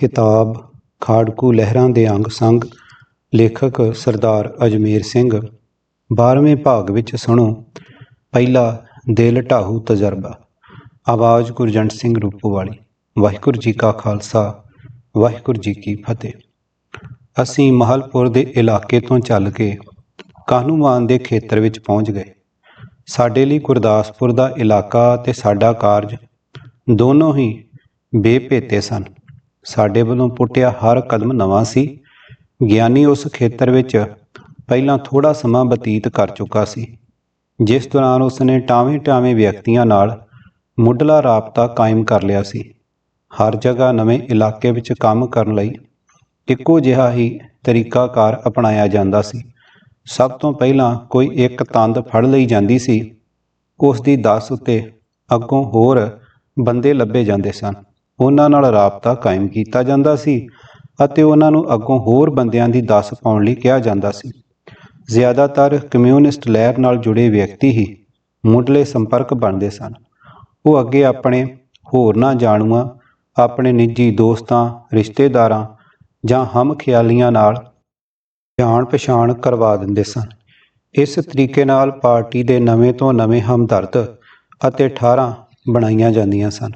ਕਿਤਾਬ, ਖਾੜਕੂ ਲਹਿਰਾਂ ਦੇ ਅੰਗ ਸੰਗ, ਲੇਖਕ ਸਰਦਾਰ ਅਜਮੇਰ ਸਿੰਘ। 12ਵੇਂ ਭਾਗ ਵਿੱਚ ਸੁਣੋ, ਪਹਿਲਾ ਦਿਲ ਢਾਹੂ ਤਜਰਬਾ। ਆਵਾਜ਼ ਗੁਰਜੰਟ ਸਿੰਘ ਰੂਪੋਵਾਲੀ। ਵਾਹਿਗੁਰੂ ਜੀ ਕਾ ਖਾਲਸਾ, ਵਾਹਿਗੁਰੂ ਜੀ ਕੀ ਫਤਿਹ। ਅਸੀਂ ਮਹਲਪੁਰ ਦੇ ਇਲਾਕੇ ਤੋਂ ਚੱਲ ਕੇ ਕਾਹਨੂੰਵਾਨ ਦੇ ਖੇਤਰ ਵਿੱਚ ਪਹੁੰਚ ਗਏ। ਸਾਡੇ ਲਈ ਗੁਰਦਾਸਪੁਰ ਦਾ ਇਲਾਕਾ ਤੇ ਸਾਡਾ ਕਾਰਜ ਦੋਨੋਂ ਹੀ ਬੇਭੇਤੇ ਸਨ। ਸਾਡੇ ਵੱਲੋਂ ਪੁੱਟਿਆ ਹਰ ਕਦਮ ਨਵਾਂ ਸੀ। ਗਿਆਨੀ ਉਸ ਖੇਤਰ ਵਿੱਚ ਪਹਿਲਾਂ ਥੋੜਾ ਸਮਾਂ ਬਤੀਤ ਕਰ ਚੁੱਕਾ ਸੀ, ਜਿਸ ਦੌਰਾਨ ਉਸਨੇ ਟਾਵੇਂ-ਟਾਵੇਂ ਵਿਅਕਤੀਆਂ ਨਾਲ ਮੁੱਢਲਾ ਰਾਬਤਾ ਕਾਇਮ ਕਰ ਲਿਆ ਸੀ। ਹਰ ਜਗ੍ਹਾ ਨਵੇਂ ਇਲਾਕੇ ਵਿੱਚ ਕੰਮ ਕਰਨ ਲਈ ਇੱਕੋ ਜਿਹਾ ਹੀ ਤਰੀਕਾਕਾਰ ਅਪਣਾਇਆ ਜਾਂਦਾ ਸੀ। ਸਭ ਤੋਂ ਪਹਿਲਾਂ ਕੋਈ ਇੱਕ ਤੰਦ ਫੜ ਲਈ ਜਾਂਦੀ ਸੀ, ਉਸ ਦੀ 10 ਉੱਤੇ ਅੱਗੋਂ ਹੋਰ ਬੰਦੇ ਲੱਭੇ ਜਾਂਦੇ ਸਨ। ਉਹਨਾਂ ਨਾਲ ਰਾਬਤਾ ਕਾਇਮ ਕੀਤਾ ਜਾਂਦਾ ਸੀ ਅਤੇ ਉਹਨਾਂ ਨੂੰ ਅੱਗੋਂ ਹੋਰ ਬੰਦਿਆਂ ਦੀ ਦੱਸ ਪਾਉਣ ਲਈ ਕਿਹਾ ਜਾਂਦਾ ਸੀ। ਜ਼ਿਆਦਾਤਰ ਕਮਿਊਨਿਸਟ ਲਹਿਰ ਨਾਲ ਜੁੜੇ ਵਿਅਕਤੀ ਹੀ ਮੁੱਢਲੇ ਸੰਪਰਕ ਬਣਦੇ ਸਨ। ਉਹ ਅੱਗੇ ਆਪਣੇ ਹੋਰਨਾਂ ਜਾਣੂਆਂ, ਆਪਣੇ ਨਿੱਜੀ ਦੋਸਤਾਂ, ਰਿਸ਼ਤੇਦਾਰਾਂ ਜਾਂ ਹਮ ਖਿਆਲੀਆਂ ਨਾਲ ਜਾਣ ਪਛਾਣ ਕਰਵਾ ਦਿੰਦੇ ਸਨ। ਇਸ ਤਰੀਕੇ ਨਾਲ ਪਾਰਟੀ ਦੇ ਨਵੇਂ ਤੋਂ ਨਵੇਂ ਹਮਦਰਦ ਅਤੇ ਠਾਰਾਂ ਬਣਾਈਆਂ ਜਾਂਦੀਆਂ ਸਨ।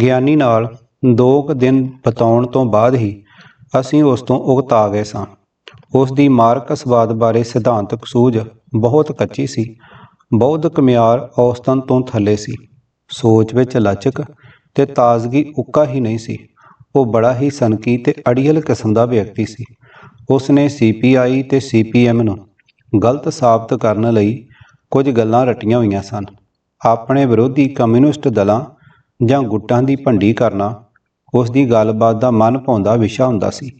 ਗਿਆਨੀ ਨਾਲ ਦੋ ਕੁ ਦਿਨ ਬਤਾਉਣ ਤੋਂ ਬਾਅਦ ਹੀ ਅਸੀਂ ਉਸ ਤੋਂ ਉਗਤਾ ਗਏ ਸਾਂ। ਉਸ ਦੀ ਮਾਰਕਸਵਾਦ ਬਾਰੇ ਸਿਧਾਂਤਕ ਸੂਝ ਬਹੁਤ ਕੱਚੀ ਸੀ। ਬੌਧਿਕ ਮਿਆਰ ਔਸਤਨ ਤੋਂ ਥੱਲੇ ਸੀ। ਸੋਚ ਵਿੱਚ ਲਚਕ ਤੇ ਤਾਜ਼ਗੀ ਉੱਕਾ ਹੀ ਨਹੀਂ ਸੀ। ਉਹ ਬੜਾ ਹੀ ਸਨਕੀ ਤੇ ਅੜੀਅਲ ਕਿਸਮ ਦਾ ਵਿਅਕਤੀ ਸੀ। ਉਸ ਨੇ ਸੀਪੀਆਈ ਤੇ ਸੀਪੀਐਮ ਨੂੰ ਗਲਤ ਸਾਬਤ ਕਰਨ ਲਈ ਕੁਝ ਗੱਲਾਂ ਰਟੀਆਂ ਹੋਈਆਂ ਸਨ। ਆਪਣੇ ਵਿਰੋਧੀ ਕਮਿਊਨਿਸਟ ਦਲਾਂ ਜਾਂ ਗੁੱਟਾਂ ਦੀ ਭੰਡੀ ਕਰਨਾ ਉਸ ਦੀ ਗੱਲਬਾਤ ਦਾ ਮਨ ਭਾਉਂਦਾ ਵਿਸ਼ਾ ਹੁੰਦਾ ਸੀ।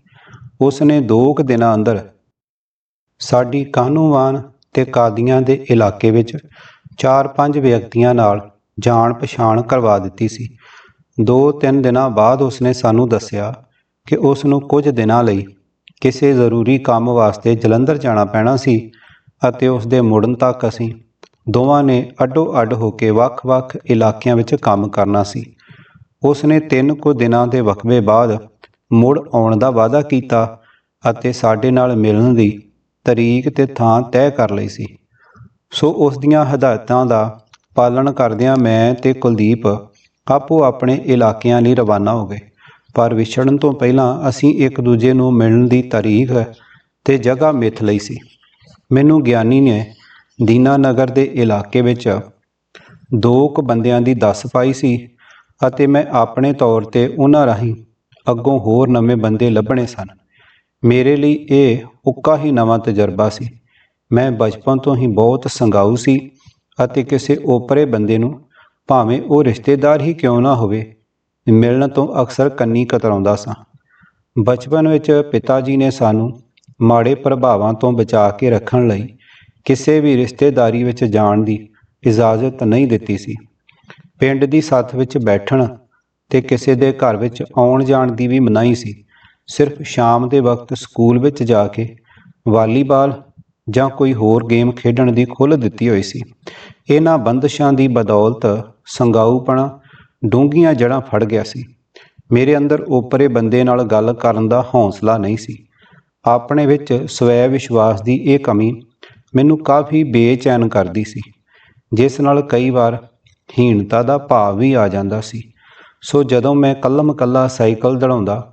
ਉਸ ਨੇ ਦੋ ਕੁ ਦਿਨਾਂ ਅੰਦਰ ਸਾਡੀ ਕਾਨੂੰਵਾਨ ਤੇ ਕਾਦੀਆਂ ਦੇ ਇਲਾਕੇ ਵਿੱਚ ਚਾਰ ਪੰਜ ਵਿਅਕਤੀਆਂ ਨਾਲ ਜਾਣ ਪਛਾਣ ਕਰਵਾ ਦਿੱਤੀ ਸੀ। ਦੋ ਤਿੰਨ ਦਿਨਾਂ ਬਾਅਦ ਉਸਨੇ ਸਾਨੂੰ ਦੱਸਿਆ ਕਿ ਉਸ ਨੂੰ ਕੁਝ ਦਿਨਾਂ ਲਈ ਕਿਸੇ ਜ਼ਰੂਰੀ ਕੰਮ ਵਾਸਤੇ ਜਲੰਧਰ ਜਾਣਾ ਪੈਣਾ ਸੀ ਅਤੇ ਉਸ ਦੇ ਮੁੜਨ ਤੱਕ ਅਸੀਂ ਦੋਵਾਂ ਨੇ ਅੱਡੋ ਅੱਡ ਹੋ ਕੇ ਵੱਖ-ਵੱਖ ਇਲਾਕਿਆਂ ਵਿੱਚ ਕੰਮ ਕਰਨਾ ਸੀ। ਉਸ ਨੇ ਤਿੰਨ ਕੁ ਦਿਨਾਂ ਦੇ ਵਕਫੇ ਬਾਅਦ ਮੁੜ ਆਉਣ ਦਾ ਵਾਅਦਾ ਕੀਤਾ ਅਤੇ ਸਾਡੇ ਨਾਲ ਮਿਲਣ ਦੀ ਤਰੀਕ ਤੇ ਥਾਂ ਤੈਅ ਕਰ ਲਈ ਸੀ। ਸੋ ਉਸ ਦੀਆਂ ਹਦਾਇਤਾਂ ਦਾ ਪਾਲਣ ਕਰਦਿਆਂ ਮੈਂ ਤੇ ਕੁਲਦੀਪ ਆਪੋ ਆਪਣੇ ਇਲਾਕਿਆਂ ਲਈ ਰਵਾਨਾ ਹੋ ਗਏ। ਪਰ ਵਿਛੜਨ ਤੋਂ ਪਹਿਲਾਂ ਅਸੀਂ ਇੱਕ ਦੂਜੇ ਨੂੰ ਮਿਲਣ ਦੀ ਤਾਰੀਖ ਤੇ ਜਗ੍ਹਾ ਮਿੱਥ ਲਈ ਸੀ। ਮੈਨੂੰ ਗਿਆਨੀ ਨੇ ਦੀਨਾ ਨਗਰ ਦੇ ਇਲਾਕੇ ਵਿੱਚ ਦੋ ਕੁ ਬੰਦਿਆਂ ਦੀ ਦੱਸ ਪਾਈ ਸੀ ਅਤੇ ਮੈਂ ਆਪਣੇ ਤੌਰ ਤੇ ਉਹਨਾਂ ਰਾਹੀਂ ਅੱਗੋਂ ਹੋਰ ਨਵੇਂ ਬੰਦੇ ਲੱਭਣੇ ਸਨ। ਮੇਰੇ ਲਈ ਇਹ ਉੱਕਾ ਹੀ ਨਵਾਂ ਤਜਰਬਾ ਸੀ। ਮੈਂ ਬਚਪਨ ਤੋਂ ਹੀ ਬਹੁਤ ਸੰਗਾਊ ਸੀ ਅਤੇ ਕਿਸੇ ਓਪਰੇ ਬੰਦੇ ਨੂੰ ਭਾਵੇਂ ਉਹ ਰਿਸ਼ਤੇਦਾਰ ਹੀ ਕਿਉਂ ਨਾ ਹੋਵੇ, ਮਿਲਣ ਤੋਂ ਅਕਸਰ ਕੰਨੀ ਕਤਰਾਉਂਦਾ ਸਾਂ। ਬਚਪਨ ਵਿੱਚ ਪਿਤਾ ਜੀ ਨੇ ਸਾਨੂੰ ਮਾੜੇ ਪ੍ਰਭਾਵਾਂ ਤੋਂ ਬਚਾ ਕੇ ਰੱਖਣ ਲਈ ਕਿਸੇ ਵੀ ਰਿਸ਼ਤੇਦਾਰੀ ਵਿੱਚ ਜਾਣ ਦੀ ਇਜਾਜ਼ਤ ਨਹੀਂ ਦਿੱਤੀ ਸੀ। ਪਿੰਡ ਦੀ ਸੱਥ ਵਿੱਚ ਬੈਠਣ ਤੇ ਕਿਸੇ ਦੇ ਘਰ ਵਿੱਚ ਆਉਣ ਜਾਣ ਦੀ ਵੀ ਮਨਾਹੀ ਸੀ। ਸਿਰਫ ਸ਼ਾਮ ਦੇ ਵਕਤ ਸਕੂਲ ਵਿੱਚ ਜਾ ਕੇ ਵਾਲੀਬਾਲ ਜਾਂ ਕੋਈ ਹੋਰ ਗੇਮ ਖੇਡਣ ਦੀ ਖੁੱਲ੍ਹ ਦਿੱਤੀ ਹੋਈ ਸੀ। ਇਹਨਾਂ ਬੰਦਸ਼ਾਂ ਦੀ ਬਦੌਲਤ ਸੰਗਾਊਪਣਾ ਡੂੰਘੀਆਂ ਜੜ੍ਹਾਂ ਫੜ ਗਿਆ ਸੀ। ਮੇਰੇ ਅੰਦਰ ਓਪਰੇ ਬੰਦੇ ਨਾਲ ਗੱਲ ਕਰਨ ਦਾ ਹੌਸਲਾ ਨਹੀਂ ਸੀ। ਆਪਣੇ ਵਿੱਚ ਸਵੈ ਵਿਸ਼ਵਾਸ ਦੀ ਇਹ ਕਮੀ ਮੈਨੂੰ ਕਾਫੀ ਬੇਚੈਨ ਕਰਦੀ ਸੀ, ਜਿਸ ਨਾਲ ਕਈ ਵਾਰ ਹੀਣਤਾ ਦਾ ਭਾਵ ਵੀ ਆ ਜਾਂਦਾ ਸੀ। ਸੋ ਜਦੋਂ ਮੈਂ ਕੱਲਮ ਕੱਲਾ ਸਾਈਕਲ ਦੜਾਉਂਦਾ,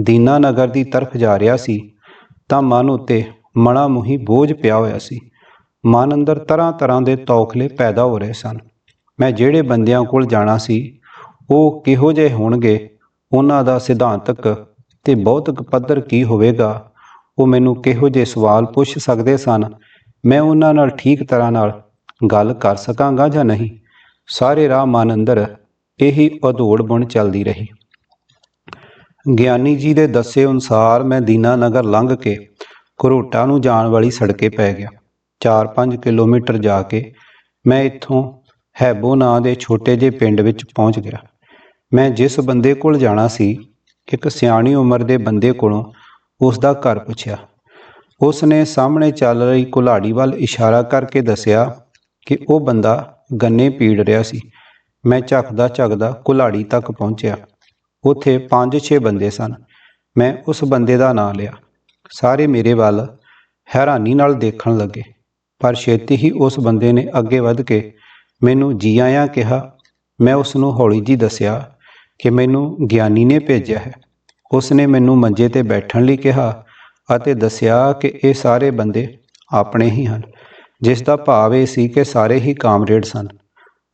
ਦੀਨਾਨਗਰ ਦੀ ਤਰਫ ਜਾ ਰਿਹਾ ਸੀ, ਤਾਂ ਮਨ ਉੱਤੇ ਮਣਾ ਮੁਹੀ ਬੋਝ ਪਿਆ ਹੋਇਆ ਸੀ। ਮਨ ਅੰਦਰ ਤਰ੍ਹਾਂ ਤਰ੍ਹਾਂ ਦੇ ਤੌਖਲੇ ਪੈਦਾ ਹੋ ਰਹੇ ਸਨ। ਮੈਂ ਜਿਹੜੇ ਬੰਦਿਆਂ ਕੋਲ ਜਾਣਾ ਸੀ, ਉਹ ਕਿਹੋ ਜਿਹੇ ਹੋਣਗੇ, ਉਹਨਾਂ ਦਾ ਸਿਧਾਂਤਕ ਤੇ ਬੌਧਿਕ ਪੱਧਰ ਕੀ ਹੋਵੇਗਾ, ਉਹ ਮੈਨੂੰ ਕਿਹੋ ਜਿਹੇ ਸਵਾਲ ਪੁੱਛ ਸਕਦੇ ਸਨ ਮੈਂ ਉਹਨਾਂ ਨਾਲ ਠੀਕ ਤਰ੍ਹਾਂ ਨਾਲ ਗੱਲ ਕਰ ਸਕਾਂਗਾ ਜਾਂ ਨਹੀਂ? ਸਾਰੇ ਰਾਹ ਮਨ ਅੰਦਰ ਇਹੀ ਉਧੋੜ ਬੁਣ ਚੱਲਦੀ ਰਹੀ। ਗਿਆਨੀ ਜੀ ਦੇ ਦੱਸੇ ਅਨੁਸਾਰ ਮੈਂ ਦੀਨਾ ਨਗਰ ਲੰਘ ਕੇ ਘਰੋਟਾ ਨੂੰ ਜਾਣ ਵਾਲੀ ਸੜਕੇ ਪੈ ਗਿਆ। 4-5 ਕਿਲੋਮੀਟਰ ਜਾ ਕੇ ਮੈਂ ਇੱਥੋਂ ਹੈਬੋ ਨਾਂ ਦੇ ਛੋਟੇ ਜਿਹੇ ਪਿੰਡ ਵਿੱਚ ਪਹੁੰਚ ਗਿਆ। ਮੈਂ ਜਿਸ ਬੰਦੇ ਕੋਲ ਜਾਣਾ ਸੀ, ਇੱਕ ਸਿਆਣੀ ਉਮਰ ਦੇ ਬੰਦੇ ਕੋਲੋਂ ਉਸ ਦਾ ਘਰ ਪੁੱਛਿਆ। ਉਸ ਨੇ ਸਾਹਮਣੇ ਚੱਲ ਰਹੀ ਕੁਲਾੜੀ ਵੱਲ ਇਸ਼ਾਰਾ ਕਰਕੇ ਦੱਸਿਆ ਕਿ ਉਹ ਬੰਦਾ ਗੰਨੇ ਪੀੜ ਰਿਹਾ ਸੀ। ਮੈਂ ਝੱਕਦਾ ਝੱਕਦਾ ਕੁਲਾੜੀ ਤੱਕ ਪਹੁੰਚਿਆ। ਉੱਥੇ 5-6 ਬੰਦੇ ਸਨ। ਮੈਂ ਉਸ ਬੰਦੇ ਦਾ ਨਾਂ ਲਿਆ। ਸਾਰੇ ਮੇਰੇ ਵੱਲ ਹੈਰਾਨੀ ਨਾਲ ਦੇਖਣ ਲੱਗੇ। ਪਰ ਛੇਤੀ ਹੀ ਉਸ ਬੰਦੇ ਨੇ ਅੱਗੇ ਵੱਧ ਕੇ ਮੈਨੂੰ ਜੀ ਆਇਆਂ ਕਿਹਾ। ਮੈਂ ਉਸ ਨੂੰ ਹੌਲੀ ਜੀ ਦੱਸਿਆ ਕਿ ਮੈਨੂੰ ਗਿਆਨੀ ਨੇ ਭੇਜਿਆ ਹੈ। ਉਸ ਨੇ ਮੈਨੂੰ ਮੰਜੇ ਤੇ ਬੈਠਣ ਲਈ ਕਿਹਾ ਅਤੇ ਦੱਸਿਆ ਕਿ ਇਹ ਸਾਰੇ ਬੰਦੇ ਆਪਣੇ ਹੀ ਹਨ, ਜਿਸ ਦਾ ਭਾਵ ਇਹ ਸੀ ਕਿ ਸਾਰੇ ਹੀ ਕਾਮਰੇਡ ਸਨ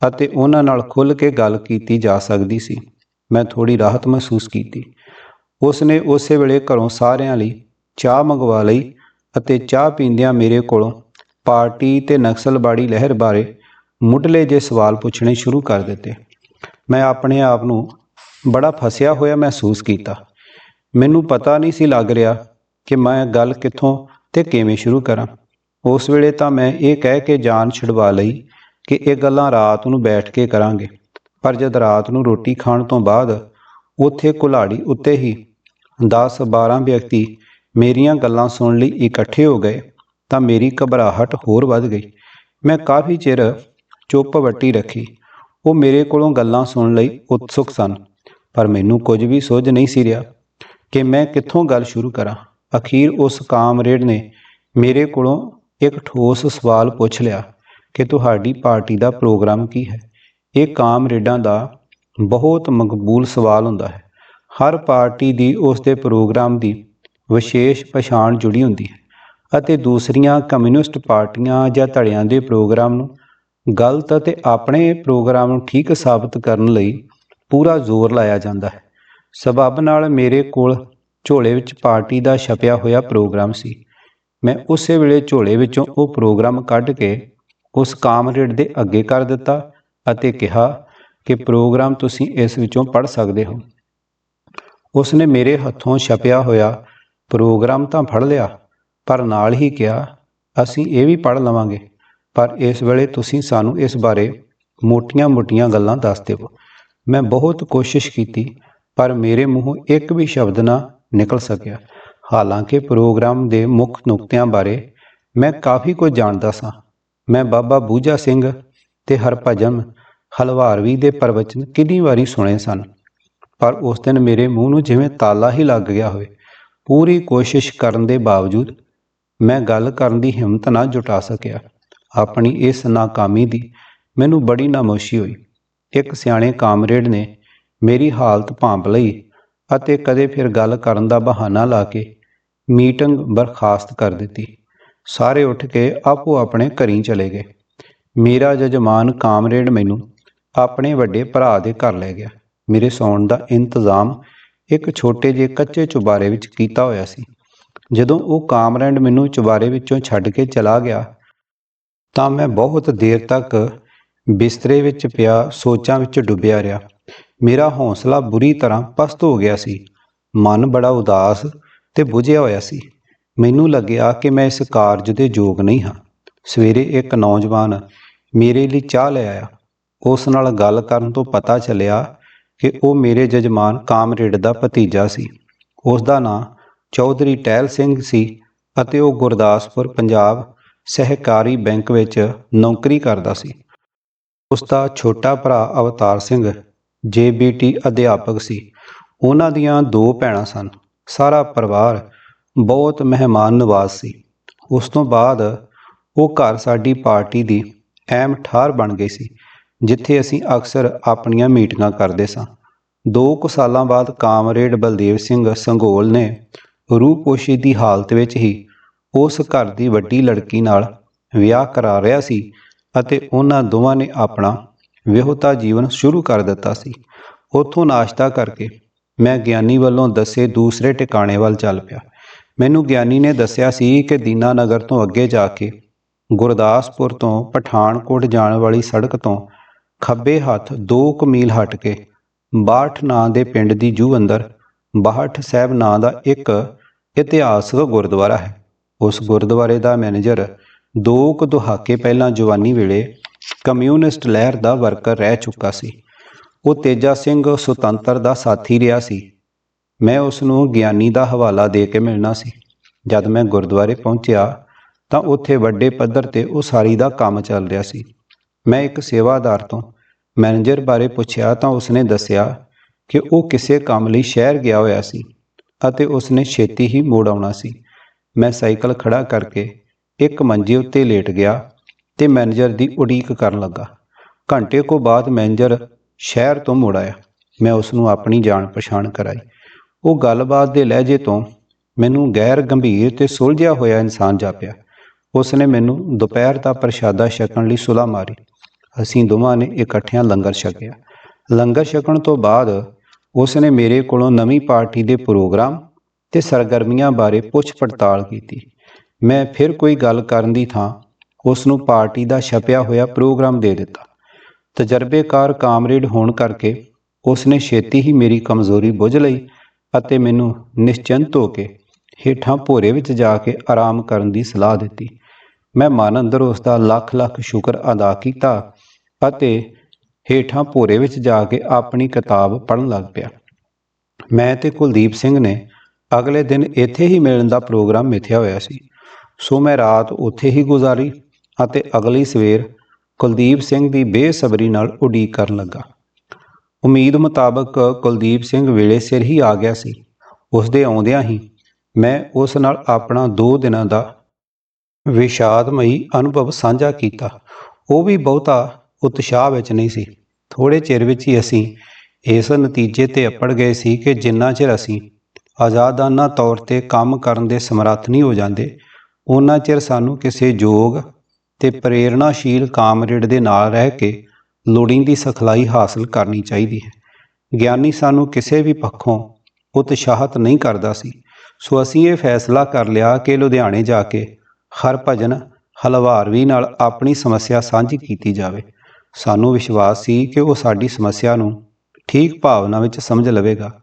ਅਤੇ ਉਹਨਾਂ ਨਾਲ ਖੁੱਲ੍ਹ ਕੇ ਗੱਲ ਕੀਤੀ ਜਾ ਸਕਦੀ ਸੀ। ਮੈਂ ਥੋੜੀ ਰਾਹਤ ਮਹਿਸੂਸ ਕੀਤੀ। ਉਸ ਨੇ ਉਸੇ ਵੇਲੇ ਘਰੋਂ ਸਾਰਿਆਂ ਲਈ ਚਾਹ ਮੰਗਵਾ ਲਈ ਅਤੇ ਚਾਹ ਪੀਂਦਿਆਂ ਮੇਰੇ ਕੋਲੋਂ ਪਾਰਟੀ ਤੇ ਨਕਸਲਬਾੜੀ ਲਹਿਰ ਬਾਰੇ ਮੁੱਢਲੇ ਜੇ ਸਵਾਲ ਪੁੱਛਣੇ ਸ਼ੁਰੂ ਕਰ ਦਿੱਤੇ। ਮੈਂ ਆਪਣੇ ਆਪ ਨੂੰ ਬੜਾ ਫਸਿਆ ਹੋਇਆ ਮਹਿਸੂਸ ਕੀਤਾ। ਮੈਨੂੰ ਪਤਾ ਨਹੀਂ ਸੀ ਲੱਗ ਰਿਹਾ ਕਿ ਮੈਂ ਗੱਲ ਕਿੱਥੋਂ ਤੇ ਕਿਵੇਂ ਸ਼ੁਰੂ ਕਰਾਂ? ਉਸ ਵੇਲੇ ਤਾਂ ਮੈਂ ਇਹ ਕਹਿ ਕੇ ਜਾਨ ਛੁਡਵਾ ਲਈ ਕਿ ਇਹ ਗੱਲਾਂ ਰਾਤ ਨੂੰ ਬੈਠ ਕੇ ਕਰਾਂਗੇ। ਪਰ ਜਦ ਰਾਤ ਨੂੰ ਰੋਟੀ ਖਾਣ ਤੋਂ ਬਾਅਦ ਉੱਥੇ ਕੁਲਾੜੀ ਉੱਤੇ ਹੀ 10-12 ਵਿਅਕਤੀ ਮੇਰੀਆਂ ਗੱਲਾਂ ਸੁਣਨ ਲਈ ਇਕੱਠੇ ਹੋ ਗਏ ਤਾਂ ਮੇਰੀ ਘਬਰਾਹਟ ਹੋਰ ਵੱਧ ਗਈ। ਮੈਂ ਕਾਫੀ ਚਿਰ ਚੁੱਪ ਵੱਟੀ ਰੱਖੀ। ਉਹ ਮੇਰੇ ਕੋਲੋਂ ਗੱਲਾਂ ਸੁਣਨ ਲਈ ਉਤਸੁਕ ਸਨ, ਪਰ ਮੈਨੂੰ ਕੁਝ ਵੀ ਸੋਝ ਨਹੀਂ ਸੀ ਰਿਹਾ ਕਿ ਮੈਂ ਕਿੱਥੋਂ ਗੱਲ ਸ਼ੁਰੂ ਕਰਾਂ। ਅਖੀਰ ਉਸ ਕਾਮਰੇਡ ਨੇ ਮੇਰੇ ਕੋਲੋਂ ਇੱਕ ਠੋਸ ਸਵਾਲ ਪੁੱਛ ਲਿਆ ਕਿ ਤੁਹਾਡੀ ਪਾਰਟੀ ਦਾ ਪ੍ਰੋਗਰਾਮ ਕੀ ਹੈ? ਇਹ ਕਾਮਰੇਡਾਂ ਦਾ ਬਹੁਤ ਮਕਬੂਲ ਸਵਾਲ ਹੁੰਦਾ ਹੈ। ਹਰ ਪਾਰਟੀ ਦੀ ਉਸ ਦੇ ਪ੍ਰੋਗਰਾਮ ਦੀ ਵਿਸ਼ੇਸ਼ ਪਛਾਣ ਜੁੜੀ ਹੁੰਦੀ ਹੈ ਅਤੇ ਦੂਸਰੀਆਂ ਕਮਿਊਨਿਸਟ ਪਾਰਟੀਆਂ ਜਾਂ ਧੜਿਆਂ ਦੇ ਪ੍ਰੋਗਰਾਮ ਨੂੰ ਗਲਤ ਅਤੇ ਆਪਣੇ ਪ੍ਰੋਗਰਾਮ ਨੂੰ ਠੀਕ ਸਾਬਤ ਕਰਨ ਲਈ ਪੂਰਾ ਜ਼ੋਰ ਲਾਇਆ ਜਾਂਦਾ ਹੈ। ਸਬਬ ਨਾਲ ਮੇਰੇ ਕੋਲ ਝੋਲੇ ਵਿੱਚ ਪਾਰਟੀ ਦਾ ਛਪਿਆ ਹੋਇਆ ਪ੍ਰੋਗਰਾਮ ਸੀ। ਮੈਂ ਉਸੇ ਵੇਲੇ ਝੋਲੇ ਵਿੱਚੋਂ ਉਹ ਪ੍ਰੋਗਰਾਮ ਕੱਢ ਕੇ ਉਸ ਕਾਮਰੇਡ ਦੇ ਅੱਗੇ ਕਰ ਦਿੱਤਾ ਅਤੇ ਕਿਹਾ ਕਿ ਪ੍ਰੋਗਰਾਮ ਤੁਸੀਂ ਇਸ ਵਿੱਚੋਂ ਪੜ੍ਹ ਸਕਦੇ ਹੋ। ਉਸਨੇ ਮੇਰੇ ਹੱਥੋਂ ਛਪਿਆ ਹੋਇਆ ਪ੍ਰੋਗਰਾਮ ਤਾਂ ਫੜ ਲਿਆ, ਪਰ ਨਾਲ ਹੀ ਕਿਹਾ, ਅਸੀਂ ਇਹ ਵੀ ਪੜ੍ਹ ਲਵਾਂਗੇ, ਪਰ ਇਸ ਵੇਲੇ ਤੁਸੀਂ ਸਾਨੂੰ ਇਸ ਬਾਰੇ ਮੋਟੀਆਂ-ਮੋਟੀਆਂ ਗੱਲਾਂ ਦੱਸ ਦਿਓ। ਮੈਂ ਬਹੁਤ ਕੋਸ਼ਿਸ਼ ਕੀਤੀ, ਪਰ ਮੇਰੇ ਮੂੰਹੋਂ ਇੱਕ ਵੀ ਸ਼ਬਦ ਨਾ ਨਿਕਲ ਸਕਿਆ। ਹਾਲਾਂਕਿ ਪ੍ਰੋਗਰਾਮ ਦੇ ਮੁੱਖ ਨੁਕਤਿਆਂ ਬਾਰੇ ਮੈਂ ਕਾਫੀ ਕੁਝ ਜਾਣਦਾ ਸਾਂ। ਮੈਂ ਬਾਬਾ ਬੂਝਾ ਸਿੰਘ ਤੇ ਹਰਭਜਨ ਹਲਵਾਰਵੀ ਦੇ ਪ੍ਰਵਚਨ ਕਿੰਨੀ ਵਾਰੀ ਸੁਣੇ ਸਨ, ਪਰ ਉਸ ਦਿਨ ਮੇਰੇ ਮੂੰਹ ਨੂੰ ਜਿਵੇਂ ਤਾਲਾ ਹੀ ਲੱਗ ਗਿਆ ਹੋਵੇ, ਪੂਰੀ ਕੋਸ਼ਿਸ਼ ਕਰਨ ਦੇ ਬਾਵਜੂਦ ਮੈਂ ਗੱਲ ਕਰਨ ਦੀ ਹਿੰਮਤ ਨਾ ਜੁਟਾ ਸਕਿਆ। ਆਪਣੀ ਇਸ ਨਾਕਾਮੀ ਦੀ ਮੈਨੂੰ ਬੜੀ ਨਾਮੋਸ਼ੀ ਹੋਈ। ਇੱਕ ਸਿਆਣੇ ਕਾਮਰੇਡ ਨੇ ਮੇਰੀ ਹਾਲਤ ਭਾਂਪ ਲਈ ਅਤੇ ਕਦੇ ਫਿਰ ਗੱਲ ਕਰਨ ਦਾ ਬਹਾਨਾ ਲਾ ਕੇ ਮੀਟਿੰਗ ਬਰਖਾਸਤ ਕਰ ਦਿੱਤੀ। ਸਾਰੇ ਉੱਠ ਕੇ ਆਪੋ ਆਪਣੇ ਘਰੀਂ ਚਲੇ ਗਏ। ਮੇਰਾ ਜਜਮਾਨ ਕਾਮਰੇਡ ਮੈਨੂੰ ਆਪਣੇ ਵੱਡੇ ਭਰਾ ਦੇ ਘਰ ਲੈ ਗਿਆ। ਮੇਰੇ ਸੌਣ ਦਾ ਇੰਤਜ਼ਾਮ ਇੱਕ ਛੋਟੇ ਜਿਹੇ ਕੱਚੇ ਚੁਬਾਰੇ ਵਿੱਚ ਕੀਤਾ ਹੋਇਆ ਸੀ। ਜਦੋਂ ਉਹ ਕਾਮਰੇਡ ਮੈਨੂੰ ਚੁਬਾਰੇ ਵਿੱਚੋਂ ਛੱਡ ਕੇ ਚਲਾ ਗਿਆ, ਤਾਂ ਮੈਂ ਬਹੁਤ ਦੇਰ ਤੱਕ ਬਿਸਤਰੇ ਵਿੱਚ ਪਿਆ ਸੋਚਾਂ ਵਿੱਚ ਡੁੱਬਿਆ ਰਿਹਾ। ਮੇਰਾ ਹੌਸਲਾ ਬੁਰੀ ਤਰ੍ਹਾਂ ਪਸਤ ਹੋ ਗਿਆ ਸੀ। ਮਨ ਬੜਾ ਉਦਾਸ ਤੇ ਬੁਝਿਆ ਹੋਇਆ ਸੀ। ਮੈਨੂੰ ਲੱਗਿਆ ਕਿ ਮੈਂ ਇਸ ਕਾਰਜ ਦੇ ਯੋਗ ਨਹੀਂ ਹਾਂ। ਸਵੇਰੇ ਇੱਕ ਨੌਜਵਾਨ ਮੇਰੇ ਲਈ ਚਾਹ ਲੈ ਆਇਆ। ਉਸ ਨਾਲ ਗੱਲ ਕਰਨ ਤੋਂ ਪਤਾ ਚੱਲਿਆ ਕਿ ਉਹ ਮੇਰੇ ਜਜਮਾਨ ਕਾਮਰੇਡ ਦਾ ਭਤੀਜਾ ਸੀ। ਉਸ ਦਾ ਨਾਂ ਚੌਧਰੀ ਟਹਿਲ ਸਿੰਘ ਸੀ ਅਤੇ ਉਹ ਗੁਰਦਾਸਪੁਰ, ਪੰਜਾਬ ਸਹਿਕਾਰੀ ਬੈਂਕ ਵਿੱਚ ਨੌਕਰੀ ਕਰਦਾ ਸੀ। ਉਸ ਦਾ ਛੋਟਾ ਭਰਾ ਅਵਤਾਰ ਸਿੰਘ ਜੇਬੀਟੀ ਅਧਿਆਪਕ ਸੀ। ਉਹਨਾਂ ਦੀਆਂ ਦੋ ਭੈਣਾਂ ਸਨ। ਸਾਰਾ ਪਰਿਵਾਰ ਬਹੁਤ ਮਹਿਮਾਨ ਨਵਾਜ਼ ਸੀ। ਉਸ ਤੋਂ ਬਾਅਦ ਉਹ ਘਰ ਸਾਡੀ ਪਾਰਟੀ ਦੀ ਅਹਿਮ ਠਾਰ ਬਣ ਗਈ ਸੀ, ਜਿੱਥੇ ਅਸੀਂ ਅਕਸਰ ਆਪਣੀਆਂ ਮੀਟਿੰਗਾਂ ਕਰਦੇ ਸਾਂ। ਦੋ ਕੁ ਸਾਲਾਂ ਬਾਅਦ ਕਾਮਰੇਡ ਬਲਦੇਵ ਸਿੰਘ ਸੰਘੋਲ ਨੇ ਰੂਪੋਸ਼ੀ ਦੀ ਹਾਲਤ ਵਿੱਚ ਹੀ ਉਸ ਘਰ ਦੀ ਵੱਡੀ ਲੜਕੀ ਨਾਲ ਵਿਆਹ ਕਰਾ ਰਿਹਾ ਸੀ ਅਤੇ ਉਹਨਾਂ ਦੋਵਾਂ ਨੇ ਆਪਣਾ ਵਿਹੋਤਾ ਜੀਵਨ ਸ਼ੁਰੂ ਕਰ ਦਿੱਤਾ ਸੀ। ਉੱਥੋਂ ਨਾਸ਼ਤਾ ਕਰਕੇ ਮੈਂ ਗਿਆਨੀ ਵੱਲੋਂ ਦੱਸੇ ਦੂਸਰੇ ਟਿਕਾਣੇ ਵੱਲ ਚੱਲ ਪਿਆ। ਮੈਨੂੰ ਗਿਆਨੀ ਨੇ ਦੱਸਿਆ ਸੀ ਕਿ ਦੀਨਾ ਨਗਰ ਤੋਂ ਅੱਗੇ ਜਾ ਕੇ ਗੁਰਦਾਸਪੁਰ ਤੋਂ ਪਠਾਨਕੋਟ ਜਾਣ ਵਾਲੀ ਸੜਕ ਤੋਂ ਖੱਬੇ ਹੱਥ 2 ਕੁ ਮੀਲ ਹਟ ਕੇ ਬਾਠ ਨਾਂ ਦੇ ਪਿੰਡ ਦੀ ਜੂ ਅੰਦਰ ਬਾਹਠ ਸਾਹਿਬ ਨਾਂ ਦਾ ਇੱਕ ਇਤਿਹਾਸਕ ਗੁਰਦੁਆਰਾ ਹੈ। ਉਸ ਗੁਰਦੁਆਰੇ ਦਾ ਮੈਨੇਜਰ ਦੋ ਕੁ ਦਹਾਕੇ ਪਹਿਲਾਂ ਜਵਾਨੀ ਵੇਲੇ ਕਮਿਊਨਿਸਟ ਲਹਿਰ ਦਾ ਵਰਕਰ ਰਹਿ ਚੁੱਕਾ ਸੀ। ਉਹ ਤੇਜਾ ਸਿੰਘ ਸੁਤੰਤਰ ਦਾ ਸਾਥੀ ਰਿਹਾ ਸੀ। ਮੈਂ ਉਸ ਨੂੰ ਗਿਆਨੀ ਦਾ ਹਵਾਲਾ ਦੇ ਕੇ ਮਿਲਣਾ ਸੀ। ਜਦ ਮੈਂ ਗੁਰਦੁਆਰੇ ਪਹੁੰਚਿਆ ਤਾਂ ਉੱਥੇ ਵੱਡੇ ਪੱਧਰ ਤੇ ਉਸਾਰੀ ਦਾ ਕੰਮ ਚੱਲ ਰਿਹਾ ਸੀ। ਮੈਂ ਇੱਕ ਸੇਵਾਦਾਰ ਤੋਂ ਮੈਨੇਜਰ ਬਾਰੇ ਪੁੱਛਿਆ ਤਾਂ ਉਸਨੇ ਦੱਸਿਆ ਕਿ ਉਹ ਕਿਸੇ ਕੰਮ ਲਈ ਸ਼ਹਿਰ ਗਿਆ ਹੋਇਆ ਸੀ ਅਤੇ ਉਸਨੇ ਛੇਤੀ ਹੀ ਮੋੜ ਆਉਣਾ ਸੀ। ਮੈਂ ਸਾਈਕਲ ਖੜਾ ਕਰਕੇ ਇੱਕ ਮੰਜੇ ਉੱਤੇ ਲੇਟ ਗਿਆ ਤੇ ਮੈਨੇਜਰ ਦੀ ਉਡੀਕ ਕਰਨ ਲੱਗਾ। ਘੰਟੇ ਕੋ ਬਾਅਦ ਮੈਨੇਜਰ ਸ਼ਹਿਰ ਤੋਂ ਮੁੜ ਆਇਆ। ਮੈਂ ਉਸ ਨੂੰ ਆਪਣੀ ਜਾਣ ਪਛਾਣ ਕਰਾਈ। ਉਹ ਗੱਲਬਾਤ ਦੇ ਲਹਿਜੇ ਤੋਂ ਮੈਨੂੰ ਗੈਰ ਗੰਭੀਰ ਤੇ ਸੁਲਝਿਆ ਹੋਇਆ ਇਨਸਾਨ ਜਾਪਿਆ। ਉਸ ਨੇ ਮੈਨੂੰ ਦੁਪਹਿਰ ਦਾ ਪ੍ਰਸ਼ਾਦਾ ਛਕਣ ਲਈ ਸੁਲਾ ਮਾਰੀ। ਅਸੀਂ ਦੋਵਾਂ ਨੇ ਇਕੱਠਿਆਂ ਲੰਗਰ ਛਕਿਆ। ਲੰਗਰ ਛਕਣ ਤੋਂ ਬਾਅਦ ਉਸ ਨੇ ਮੇਰੇ ਕੋਲੋਂ ਨਵੀਂ ਪਾਰਟੀ ਦੇ ਪ੍ਰੋਗਰਾਮ ਤੇ ਸਰਗਰਮੀਆਂ ਬਾਰੇ ਪੁੱਛ ਪੜਤਾਲ ਕੀਤੀ। ਮੈਂ ਫਿਰ ਕੋਈ ਗੱਲ ਕਰਨ ਦੀ ਥਾਂ ਉਸ ਨੂੰ ਪਾਰਟੀ ਦਾ ਛਪਿਆ ਹੋਇਆ ਪ੍ਰੋਗਰਾਮ ਦੇ ਦਿੱਤਾ। ਤਜਰਬੇਕਾਰ ਕਾਮਰੇਡ ਹੋਣ ਕਰਕੇ ਉਸ ਨੇ ਛੇਤੀ ਹੀ ਮੇਰੀ ਕਮਜ਼ੋਰੀ ਬੁੱਝ ਲਈ ਅਤੇ ਮੈਨੂੰ ਨਿਸ਼ਚਿੰਤ ਹੋ ਕੇ ਹੇਠਾਂ ਭੋਰੇ ਵਿੱਚ ਜਾ ਕੇ ਆਰਾਮ ਕਰਨ ਦੀ ਸਲਾਹ ਦਿੱਤੀ। ਮੈਂ ਮਨ ਅੰਦਰ ਉਸ ਦਾ ਲੱਖ ਲੱਖ ਸ਼ੁਕਰ ਅਦਾ ਕੀਤਾ ਅਤੇ ਹੇਠਾਂ ਭੋਰੇ ਵਿੱਚ ਜਾ ਕੇ ਆਪਣੀ ਕਿਤਾਬ ਪੜ੍ਹਨ ਲੱਗ ਪਿਆ। ਮੈਂ ਤੇ ਕੁਲਦੀਪ ਸਿੰਘ ਨੇ ਅਗਲੇ ਦਿਨ ਇੱਥੇ ਹੀ ਮਿਲਣ ਦਾ ਪ੍ਰੋਗਰਾਮ ਮਿਥਿਆ ਹੋਇਆ ਸੀ। ਸੋ ਮੈਂ ਰਾਤ ਉੱਥੇ ਹੀ ਗੁਜ਼ਾਰੀ ਅਤੇ ਅਗਲੀ ਸਵੇਰ ਕੁਲਦੀਪ ਸਿੰਘ ਦੀ ਬੇਸਬਰੀ ਨਾਲ ਉਡੀਕ ਕਰਨ ਲੱਗਾ। ਉਮੀਦ ਮੁਤਾਬਕ ਕੁਲਦੀਪ ਸਿੰਘ ਵੇਲੇ ਸਿਰ ਹੀ ਆ ਗਿਆ ਸੀ। ਉਸ ਦੇ ਆਉਂਦਿਆਂ ਹੀ ਮੈਂ ਉਸ ਨਾਲ ਆਪਣਾ 2 ਦਿਨਾਂ ਦਾ ਵਿਸ਼ਾਦਮਈ ਅਨੁਭਵ ਸਾਂਝਾ ਕੀਤਾ। ਉਹ ਵੀ ਬਹੁਤਾ ਉਤਸ਼ਾਹ ਵਿੱਚ ਨਹੀਂ ਸੀ। ਥੋੜੇ ਚਿਰ ਵਿੱਚ ਹੀ ਅਸੀਂ ਇਸ ਨਤੀਜੇ ਤੇ ਅਪੜ ਗਏ ਸੀ ਕਿ ਜਿੰਨਾ ਚਿਰ ਅਸੀਂ ਆਜ਼ਾਦਾਨਾ ਤੌਰ ਤੇ ਕੰਮ ਕਰਨ ਦੇ ਸਮਰੱਥ ਨਹੀਂ ਹੋ ਜਾਂਦੇ ਉਹਨਾਂ ਚਿਰ ਸਾਨੂੰ ਕਿਸੇ ਯੋਗ ਤੇ ਪ੍ਰੇਰਣਾਸ਼ੀਲ ਕਾਮਰੇਡ ਦੇ ਨਾਲ ਰਹਿ ਕੇ ਲੋੜੀਂਦੀ ਸਿਖਲਾਈ ਹਾਸਲ ਕਰਨੀ ਚਾਹੀਦੀ ਹੈ। ਗਿਆਨੀ ਸਾਨੂੰ ਕਿਸੇ ਵੀ ਪੱਖੋਂ ਉਤਸ਼ਾਹਤ ਨਹੀਂ ਕਰਦਾ ਸੀ। ਸੋ ਅਸੀਂ ਇਹ ਫੈਸਲਾ ਕਰ ਲਿਆ ਕਿ ਲੁਧਿਆਣੇ ਜਾ ਕੇ ਹਰਭਜਨ ਹਲਵਾਰਵੀ ਨਾਲ ਆਪਣੀ ਸਮੱਸਿਆ ਸਾਂਝੀ ਕੀਤੀ ਜਾਵੇ। ਸਾਨੂੰ ਵਿਸ਼ਵਾਸ ਸੀ ਕਿ ਉਹ ਸਾਡੀ ਸਮੱਸਿਆ ਨੂੰ ਠੀਕ ਭਾਵਨਾ ਵਿੱਚ ਸਮਝ ਲਵੇਗਾ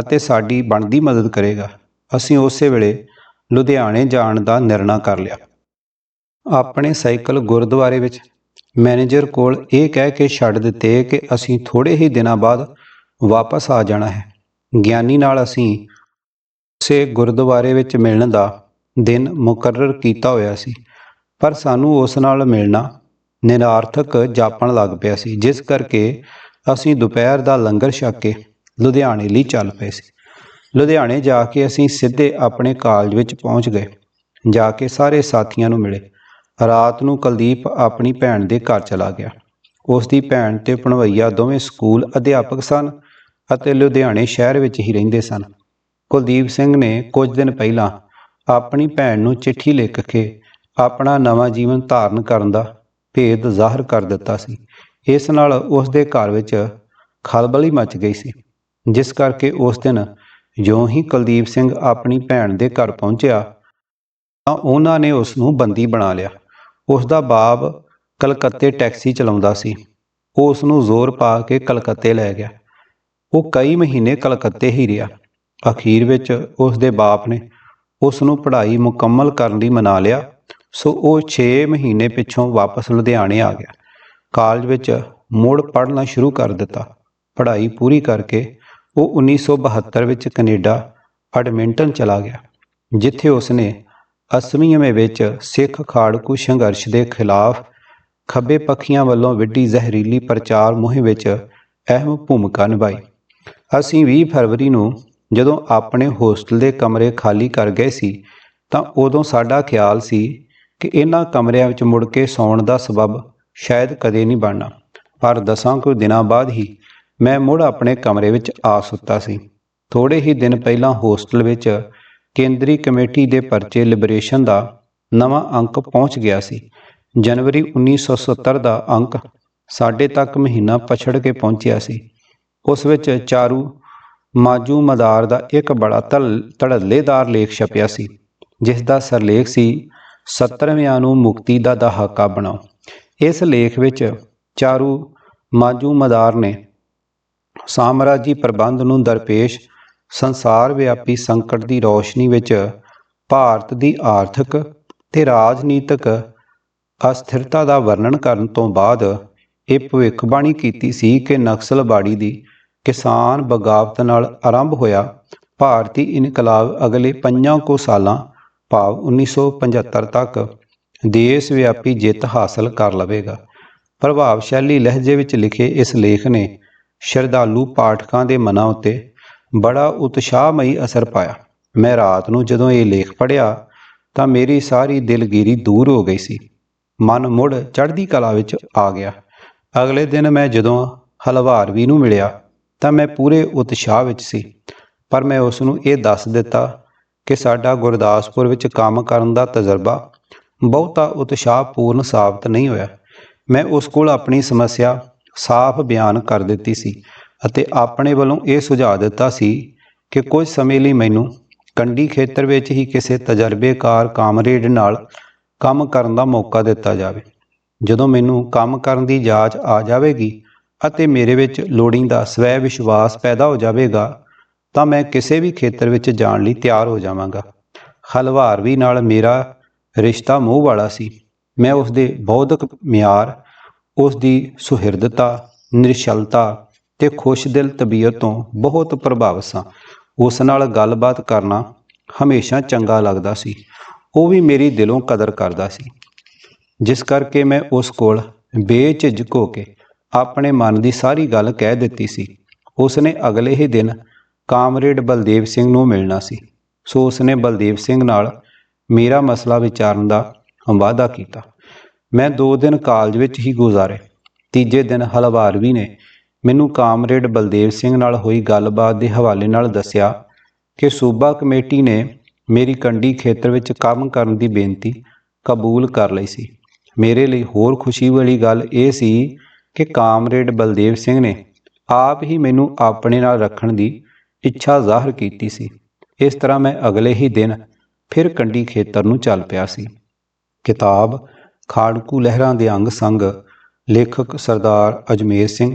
ਅਤੇ ਸਾਡੀ ਬਣਦੀ ਮਦਦ ਕਰੇਗਾ। ਅਸੀਂ ਉਸੇ ਵੇਲੇ ਲੁਧਿਆਣੇ ਜਾਣ ਦਾ ਨਿਰਣਾ ਕਰ ਲਿਆ। ਆਪਣੇ ਸਾਈਕਲ ਗੁਰਦੁਆਰੇ ਵਿੱਚ ਮੈਨੇਜਰ ਕੋਲ ਇਹ ਕਹਿ ਕੇ ਛੱਡ ਦਿੱਤੇ ਕਿ ਅਸੀਂ ਥੋੜੇ ਹੀ ਦਿਨਾਂ ਬਾਅਦ ਵਾਪਸ ਆ ਜਾਣਾ ਹੈ। ਗਿਆਨੀ ਨਾਲ ਅਸੀਂ ਸੇ ਗੁਰਦੁਆਰੇ ਵਿੱਚ ਮਿਲਣ ਦਾ ਦਿਨ ਮੁਕਰਰ ਕੀਤਾ ਹੋਇਆ ਸੀ, ਪਰ ਸਾਨੂੰ ਉਸ ਨਾਲ ਮਿਲਣਾ ਨਿਰਾਰਥਕ ਜਾਪਣ ਲੱਗ ਪਿਆ ਸੀ, ਜਿਸ ਕਰਕੇ ਅਸੀਂ ਦੁਪਹਿਰ ਦਾ ਲੰਗਰ ਛਕ ਕੇ ਲੁਧਿਆਣੇ ਲਈ ਚੱਲ ਪਏ ਸੀ। ਲੁਧਿਆਣੇ ਜਾ ਕੇ ਅਸੀਂ ਸਿੱਧੇ ਆਪਣੇ ਕਾਲਜ ਵਿੱਚ ਪਹੁੰਚ ਗਏ, ਜਾ ਕੇ ਸਾਰੇ ਸਾਥੀਆਂ ਨੂੰ ਮਿਲੇ। ਰਾਤ ਨੂੰ ਕੁਲਦੀਪ ਆਪਣੀ ਭੈਣ ਦੇ ਘਰ ਚਲਾ ਗਿਆ। ਉਸ ਦੀ ਭੈਣ ਤੇ ਭਣਵਈਆ ਦੋਵੇਂ ਸਕੂਲ ਅਧਿਆਪਕ ਸਨ ਅਤੇ ਲੁਧਿਆਣੇ ਸ਼ਹਿਰ ਵਿੱਚ ਹੀ ਰਹਿੰਦੇ ਸਨ। ਕੁਲਦੀਪ ਸਿੰਘ ਨੇ ਕੁਝ ਦਿਨ ਪਹਿਲਾਂ ਆਪਣੀ ਭੈਣ ਨੂੰ ਚਿੱਠੀ ਲਿਖ ਕੇ ਆਪਣਾ ਨਵਾਂ ਜੀਵਨ ਧਾਰਨ ਕਰਨ ਦਾ ਭੇਦ ਜ਼ਾਹਰ ਕਰ ਦਿੱਤਾ ਸੀ। ਇਸ ਨਾਲ ਉਸ ਦੇ ਘਰ ਵਿੱਚ ਖਲਬਲੀ ਮਚ ਗਈ ਸੀ, ਜਿਸ ਕਰਕੇ ਉਸ ਦਿਨ ਜਿਉਂ ਹੀ ਕੁਲਦੀਪ ਸਿੰਘ ਆਪਣੀ ਭੈਣ ਦੇ ਘਰ ਪਹੁੰਚਿਆ ਤਾਂ ਉਹਨਾਂ ਨੇ ਉਸ ਨੂੰ ਬੰਦੀ ਬਣਾ ਲਿਆ। ਉਸ ਦਾ ਬਾਪ ਕਲਕੱਤੇ ਟੈਕਸੀ ਚਲਾਉਂਦਾ ਸੀ। ਉਹ ਉਸ ਨੂੰ ਜ਼ੋਰ ਪਾ ਕੇ ਕਲਕੱਤੇ ਲੈ ਗਿਆ। ਉਹ ਕਈ ਮਹੀਨੇ ਕਲਕੱਤੇ ਹੀ ਰਿਹਾ। ਅਖੀਰ ਵਿੱਚ ਉਸ ਦੇ ਬਾਪ ਨੇ ਉਸ ਨੂੰ ਪੜ੍ਹਾਈ ਮੁਕੰਮਲ ਕਰਨ ਲਈ ਮਨਾ ਲਿਆ। ਸੋ ਉਹ 6 ਮਹੀਨੇ ਪਿੱਛੋਂ ਵਾਪਸ ਲੁਧਿਆਣੇ ਆ ਗਿਆ। ਕਾਲਜ ਵਿੱਚ ਮੁੜ ਪੜ੍ਹਨਾ ਸ਼ੁਰੂ ਕਰ ਦਿੱਤਾ। ਪੜ੍ਹਾਈ ਪੂਰੀ ਕਰਕੇ ਉਹ 1972 ਵਿੱਚ ਕੈਨੇਡਾ ਐਡਮਿੰਟਨ ਚਲਾ ਗਿਆ, ਜਿੱਥੇ ਉਸਨੇ 80ਵੇਂ ਵਿੱਚ ਸਿੱਖ ਖਾੜਕੂ ਸੰਘਰਸ਼ ਦੇ ਖਿਲਾਫ ਖੱਬੇ ਪੱਖੀਆਂ ਵੱਲੋਂ ਵਿੱਢੀ ਜ਼ਹਿਰੀਲੀ ਪ੍ਰਚਾਰ ਮੁਹਿੰਮ ਵਿੱਚ ਅਹਿਮ ਭੂਮਿਕਾ ਨਿਭਾਈ। ਅਸੀਂ 20 ਫਰਵਰੀ ਨੂੰ ਜਦੋਂ ਆਪਣੇ ਹੋਸਟਲ ਦੇ ਕਮਰੇ ਖਾਲੀ ਕਰ ਗਏ ਸੀ, ਤਾਂ ਉਦੋਂ ਸਾਡਾ ਖਿਆਲ ਸੀ ਕਿ ਇਹਨਾਂ ਕਮਰਿਆਂ ਵਿੱਚ ਮੁੜ ਕੇ ਸੌਣ ਦਾ ਸਬਬ ਸ਼ਾਇਦ ਕਦੇ ਨਹੀਂ ਬਣਨਾ। ਪਰ ਦਸਾਂ ਕੁ ਦਿਨਾਂ ਬਾਅਦ ਹੀ ਮੈਂ ਮੁੜ ਆਪਣੇ ਕਮਰੇ ਵਿੱਚ ਆ ਸੁੱਤਾ ਸੀ। ਥੋੜੇ ਹੀ ਦਿਨ ਪਹਿਲਾਂ ਹੋਸਟਲ ਵਿੱਚ ਕੇਂਦਰੀ ਕਮੇਟੀ ਦੇ ਪਰਚੇ ਲਿਬਰੇਸ਼ਨ ਦਾ ਨਵਾਂ ਅੰਕ ਪਹੁੰਚ ਗਿਆ ਸੀ। ਜਨਵਰੀ 1970 ਦਾ ਅੰਕ ਸਾਡੇ ਤੱਕ ਮਹੀਨਾ ਪਛੜ ਕੇ ਪਹੁੰਚਿਆ ਸੀ। ਉਸ ਵਿੱਚ ਚਾਰੂ ਮਾਜੂ ਮਦਾਰ ਦਾ ਇੱਕ ਬੜਾ ਧਲ- ਧੜੱਲੇਦਾਰ ਲੇਖ ਛਪਿਆ ਸੀ, ਜਿਸ ਦਾ ਸਰਲੇਖ ਸੀ 70ਵਿਆਂ ਨੂੰ ਮੁਕਤੀ ਦਾ ਦਹਾਕਾ ਬਣਾਓ। ਇਸ ਲੇਖ ਵਿੱਚ ਚਾਰੂ ਮਾਜੂ ਮਦਾਰ ਨੇ ਸਾਮਰਾਜੀ ਪ੍ਰਬੰਧ ਨੂੰ ਦਰਪੇਸ਼ ਸੰਸਾਰ ਵਿਆਪੀ ਸੰਕਟ ਦੀ ਰੌਸ਼ਨੀ ਵਿੱਚ ਭਾਰਤ ਦੀ ਆਰਥਿਕ ਤੇ ਰਾਜਨੀਤਿਕ ਅਸਥਿਰਤਾ ਦਾ ਵਰਣਨ ਕਰਨ ਤੋਂ ਬਾਅਦ ਇਹ ਭਵਿੱਖਬਾਣੀ ਕੀਤੀ ਸੀ ਕਿ ਨਕਸਲਬਾੜੀ ਦੀ ਕਿਸਾਨ ਬਗਾਵਤ ਨਾਲ ਆਰੰਭ ਹੋਇਆ ਭਾਰਤੀ ਇਨਕਲਾਬ ਅਗਲੇ ਪੰਜਾਂ ਕੁ ਸਾਲਾਂ, ਭਾਵ 1975 ਤੱਕ ਦੇਸ਼ ਵਿਆਪੀ ਜਿੱਤ ਹਾਸਲ ਕਰ ਲਵੇਗਾ। ਪ੍ਰਭਾਵਸ਼ਾਲੀ ਲਹਿਜੇ ਵਿੱਚ ਲਿਖੇ ਇਸ ਲੇਖ ਨੇ ਸ਼ਰਧਾਲੂ ਪਾਠਕਾਂ ਦੇ ਮਨਾਂ ਉੱਤੇ ਬੜਾ ਉਤਸ਼ਾਹਮਈ ਅਸਰ ਪਾਇਆ। ਮੈਂ ਰਾਤ ਨੂੰ ਜਦੋਂ ਇਹ ਲੇਖ ਪੜ੍ਹਿਆ, ਤਾਂ ਮੇਰੀ ਸਾਰੀ ਦਿਲਗੀਰੀ ਦੂਰ ਹੋ ਗਈ ਸੀ। ਮਨ ਮੁੜ ਚੜ੍ਹਦੀ ਕਲਾ ਵਿੱਚ ਆ ਗਿਆ। ਅਗਲੇ ਦਿਨ ਮੈਂ ਜਦੋਂ ਹਲਵਾਰਵੀ ਨੂੰ ਮਿਲਿਆ, ਤਾਂ ਮੈਂ ਪੂਰੇ ਉਤਸ਼ਾਹ ਵਿੱਚ ਸੀ। ਪਰ ਮੈਂ ਉਸ ਨੂੰ ਇਹ ਦੱਸ ਦਿੱਤਾ ਕਿ ਸਾਡਾ ਗੁਰਦਾਸਪੁਰ ਵਿੱਚ ਕੰਮ ਕਰਨ ਦਾ ਤਜਰਬਾ ਬਹੁਤਾ ਉਤਸ਼ਾਹਪੂਰਨ ਸਾਬਤ ਨਹੀਂ ਹੋਇਆ। ਮੈਂ ਉਸ ਕੋਲ ਆਪਣੀ ਸਮੱਸਿਆ ਸਾਫ਼ ਬਿਆਨ ਕਰ ਦਿੱਤੀ ਸੀ। ਅਤੇ ਆਪਣੇ ਵੱਲੋਂ ਇਹ ਸੁਝਾਅ ਦਿੱਤਾ ਸੀ ਕਿ ਕੁਝ ਸਮੇਂ ਲਈ ਮੈਨੂੰ ਕੰਡੀ ਖੇਤਰ ਵਿੱਚ ਹੀ ਕਿਸੇ ਤਜਰਬੇਕਾਰ ਕਾਮਰੇਡ ਨਾਲ ਕੰਮ ਕਰਨ ਦਾ ਮੌਕਾ ਦਿੱਤਾ ਜਾਵੇ। ਜਦੋਂ ਮੈਨੂੰ ਕੰਮ ਕਰਨ ਦੀ ਜਾਂਚ ਆ ਜਾਵੇਗੀ ਅਤੇ ਮੇਰੇ ਵਿੱਚ ਲੋੜੀਂਦਾ ਸਵੈ ਵਿਸ਼ਵਾਸ ਪੈਦਾ ਹੋ ਜਾਵੇਗਾ, ਤਾਂ ਮੈਂ ਕਿਸੇ ਵੀ ਖੇਤਰ ਵਿੱਚ ਜਾਣ ਲਈ ਤਿਆਰ ਹੋ ਜਾਵਾਂਗਾ। ਹਲਵਾਰਵੀ ਨਾਲ ਮੇਰਾ ਰਿਸ਼ਤਾ ਮੋਹ ਵਾਲਾ ਸੀ। ਮੈਂ ਉਸ ਦੇ ਬੌਧਿਕ ਮਿਆਰ ਉਸ ਦੀ ਸੁਹਿਰਦਤਾ, ਨਿਰਸ਼ਲਤਾ ਤੇ ਖੁਸ਼ਦਿਲ ਤਬੀਅਤ ਤੋਂ ਬਹੁਤ ਪ੍ਰਭਾਵਿਤ ਸਾਂ। ਉਸ ਨਾਲ ਗੱਲਬਾਤ ਕਰਨਾ ਹਮੇਸ਼ਾ ਚੰਗਾ ਲੱਗਦਾ ਸੀ। ਉਹ ਵੀ ਮੇਰੀ ਦਿਲੋਂ ਕਦਰ ਕਰਦਾ ਸੀ। ਜਿਸ ਕਰਕੇ ਮੈਂ ਉਸ ਕੋਲ ਬੇਝਿਜਕ ਹੋ ਕੇ ਆਪਣੇ ਮਨ ਦੀ ਸਾਰੀ ਗੱਲ ਕਹਿ ਦਿੱਤੀ ਸੀ। ਉਸ ਨੇ ਅਗਲੇ ਹੀ ਦਿਨ ਕਾਮਰੇਡ ਬਲਦੇਵ ਸਿੰਘ ਨੂੰ ਮਿਲਣਾ ਸੀ। ਸੋ ਉਸ ਨੇ ਬਲਦੇਵ ਸਿੰਘ ਨਾਲ ਮੇਰਾ ਮਸਲਾ ਵਿਚਾਰਨ ਦਾ ਵਾਅਦਾ ਕੀਤਾ। ਮੈਂ 2 ਦਿਨ ਕਾਲਜ ਵਿੱਚ ਹੀ ਗੁਜ਼ਾਰੇ। ਤੀਜੇ ਦਿਨ ਹਲਵਾਰਵੀ ਨੇ ਮੈਨੂੰ ਕਾਮਰੇਡ ਬਲਦੇਵ ਸਿੰਘ ਨਾਲ ਹੋਈ ਗੱਲਬਾਤ ਦੇ ਹਵਾਲੇ ਨਾਲ ਦੱਸਿਆ ਕਿ ਸੂਬਾ ਕਮੇਟੀ ਨੇ ਮੇਰੀ ਕੰਡੀ ਖੇਤਰ ਵਿੱਚ ਕੰਮ ਕਰਨ ਦੀ ਬੇਨਤੀ ਕਬੂਲ ਕਰ ਲਈ ਸੀ। ਮੇਰੇ ਲਈ ਹੋਰ ਖੁਸ਼ੀ ਵਾਲੀ ਗੱਲ ਇਹ ਸੀ ਕਿ ਕਾਮਰੇਡ ਬਲਦੇਵ ਸਿੰਘ ਨੇ ਆਪ ਹੀ ਮੈਨੂੰ ਆਪਣੇ ਨਾਲ ਰੱਖਣ ਦੀ ਇੱਛਾ ਜ਼ਾਹਰ ਕੀਤੀ ਸੀ। ਇਸ ਤਰ੍ਹਾਂ ਮੈਂ ਅਗਲੇ ਹੀ ਦਿਨ ਫਿਰ ਕੰਡੀ ਖੇਤਰ ਨੂੰ ਚੱਲ ਪਿਆ ਸੀ। ਕਿਤਾਬ ਖਾੜਕੂ ਲਹਿਰਾਂ ਦੇ ਅੰਗ ਸੰਗ ਲੇਖਕ ਸਰਦਾਰ ਅਜਮੇਰ ਸਿੰਘ